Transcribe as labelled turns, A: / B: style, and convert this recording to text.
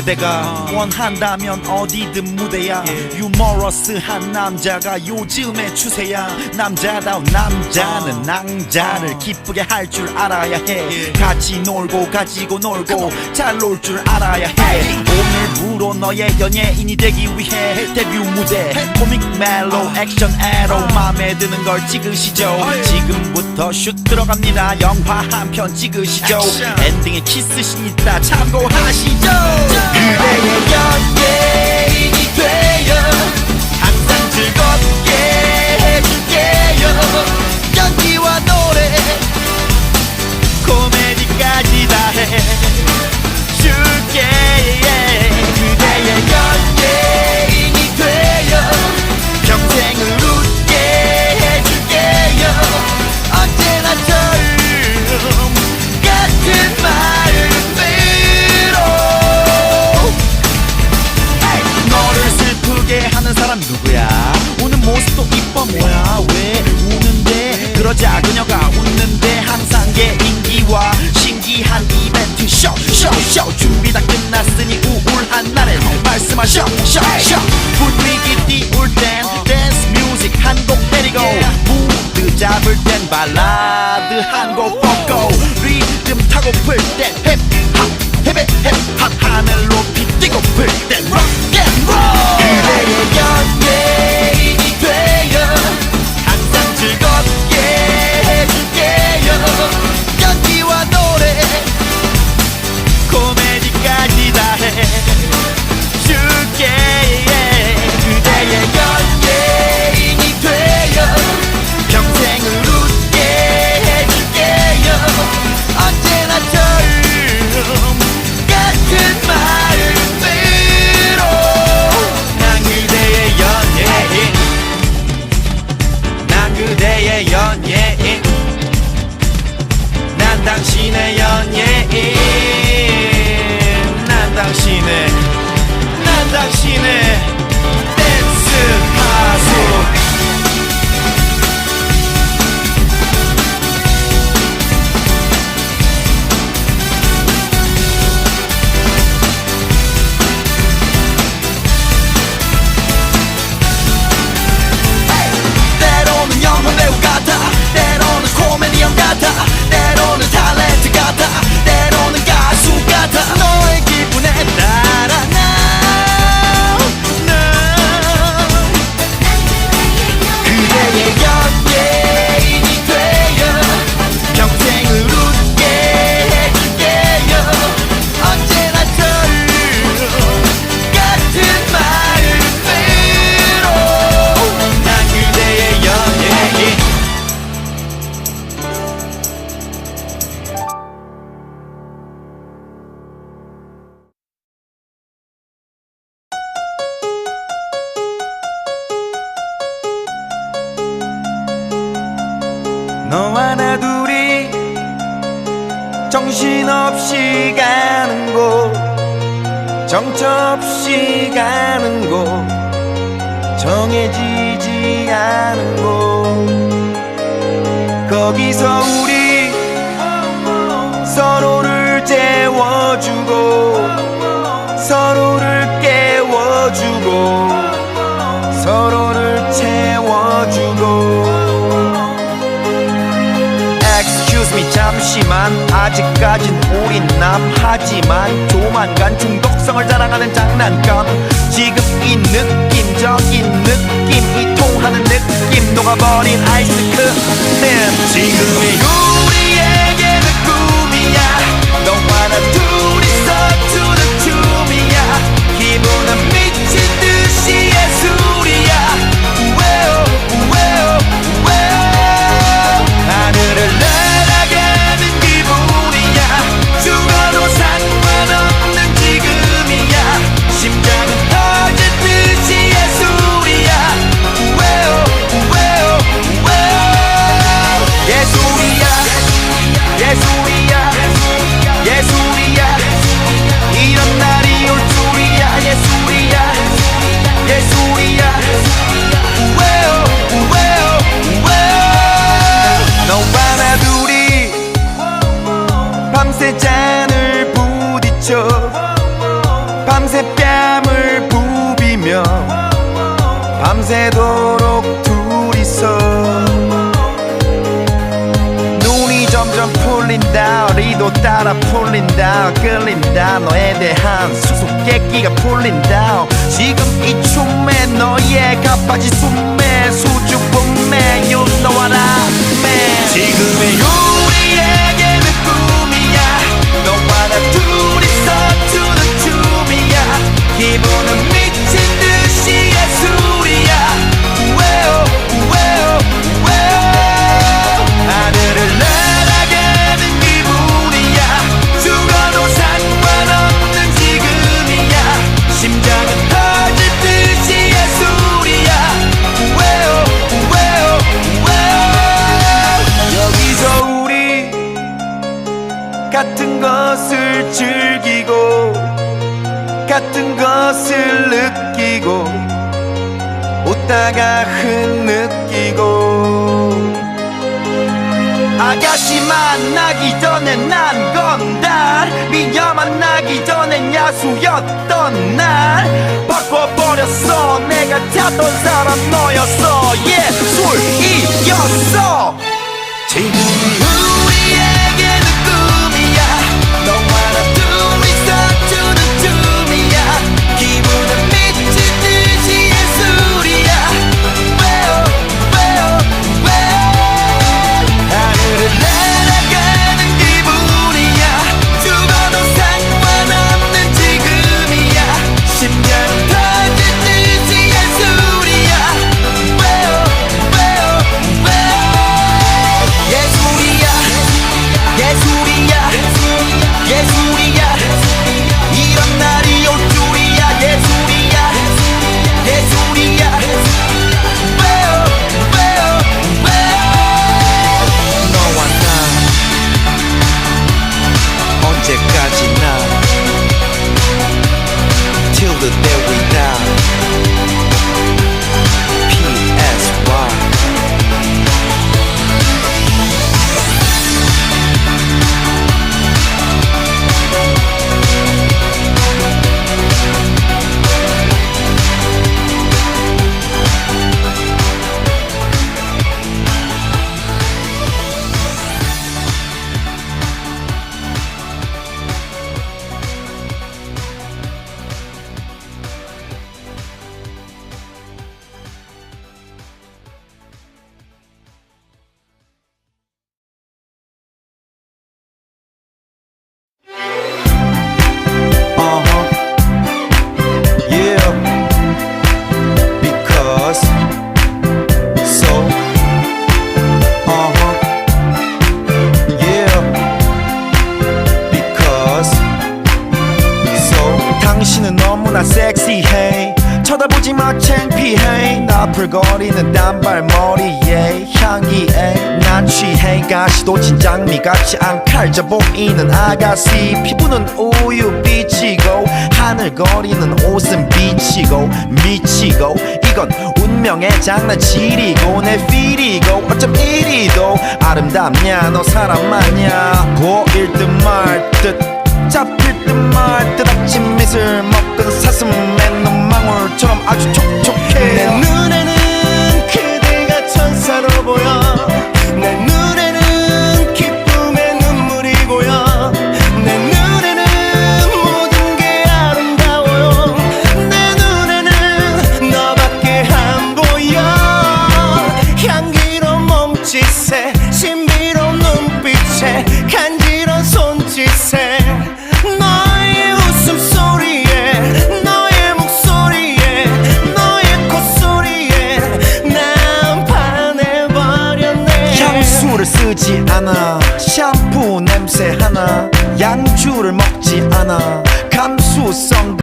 A: 그대가 원한다면 어디든 무대야. 유머러스한 남자가 요즘의 추세야. 남자다운 남자는 낭자를 기쁘게 할 줄 알아야 해. 같이 놀고 가지고 놀고 잘 놀 줄 알아야 해. 오늘부로 너의 연예인이 되기 위해 데뷔 무대. 코믹 멜로 액션 에로 마음에 드는 걸 찍으시죠. 지금부터 슛 들어갑니다. 영화 한 편 찍으시죠. 엔딩에 키스신 있다 참고하시죠 그대의 연예 누구야? 우는 모습도 이뻐 뭐야? 왜 우는데? 그러자 그녀가 웃는데 항상 개인기와 신기한 이벤트. 쇼쇼쇼. 준비 다 끝났으니 우울한 날엔 말씀하셔. 쇼쇼. 분위기 코미 정신없이 가는 곳 정처없이 가는 곳 정해지지 않은 곳. 거기서 우리 서로를 재워주고 서로를 깨워 Me 잠시만. 아직까진 우린 남하지만 조만간 중독성을 자랑하는 장난감. 지금 이 느낌 저기 느낌 이 밤새 뺨을 부비며 밤새도록 둘이서 눈이 점점 풀린다 리도 따라 풀린다 끌린다. 너에 대한 수수께끼가 풀린다. 지금 이 춤에 너의 가빠지 숨에 수줍음에 You know what I 것을 즐기고 같은 것을 느끼고 웃다가 흐느끼고. 아가씨 만나기 전에 난 건달 미녀 만나기 전엔 야수였던 날. 바꿔버렸어 내가 찾던 사람 너였어. 예술이었어. 지금 우 마 창피해. 나풀거리는 단발머리에 향기에 난 취해. 가시도 진장미 같지 않 칼져 보이는 아가씨. 피부는 우유빛이고 하늘거리는 옷은 비치고 미치고 이건 운명의 장난치리고 내 필이고 어쩜 이리도 아름답냐 너 사람 맞냐 보일 듯 말듯 잡힐 듯 말듯 아침 미술 먹은 사슴 의 눈망울처럼 아주 촉촉해
B: 내 눈에는 그대가 천사로 보여